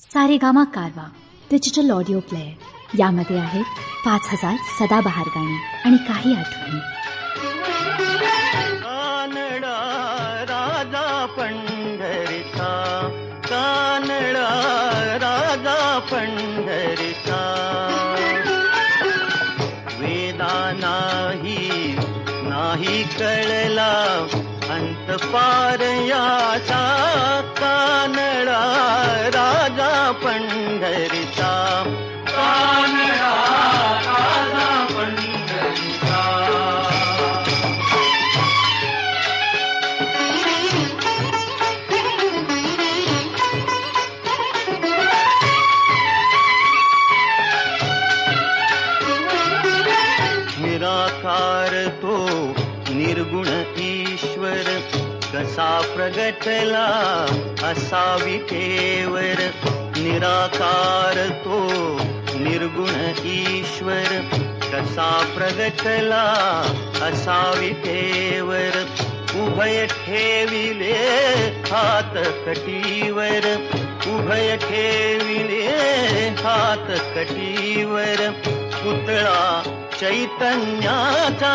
सारेगामा कारवा digital audio player यामध्ये आहेत पाच हजार सदाबहार गाणी आणि काही आठवणी. कानडा राजा पंढरीचा कानडा राजा पंढरीचा. वेदा नाही नाही कळला अंत पार याचा. कानडा राजा निराकार तो निर्गुण ईश्वर कसा प्रगटला असा विठेवर निराकार तो निर्गुण ईश्वर कसा विठेवर उभय ठेविले हात कटीवर। उभय ठेविले हात कटीवर। पुतळा चैतन्याचा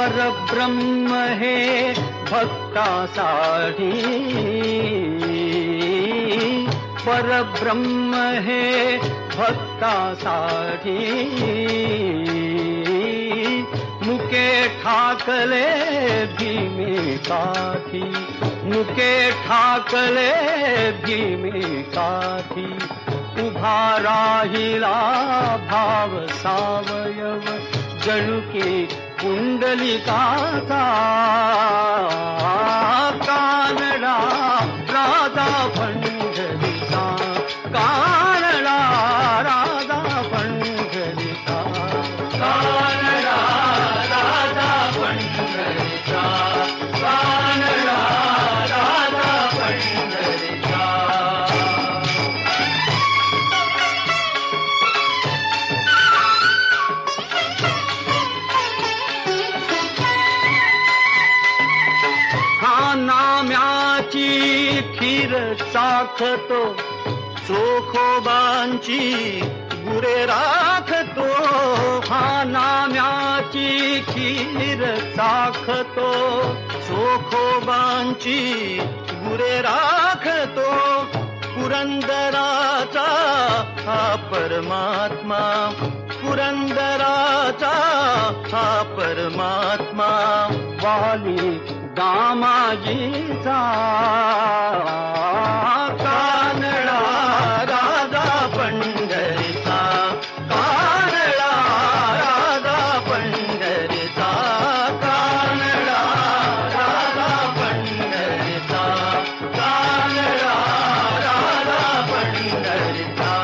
परब्रह्म हे भक्तासाठी परब्रह्म हे भक्तासाठी मुके ठाकले भीमे मुके ठाकले भीमे काठी उभा राहिला भाव सावयव। जणुके कुंडलिका का खीर चाखतो चोखोबांची गुरे राखतो हा नाम्याची खीर चाखतो चोखोबांची गुरे राखतो पुरंदराचा हा परमात्मा पुरंदराचा हा परमात्मा। वाली दामाजीचा करता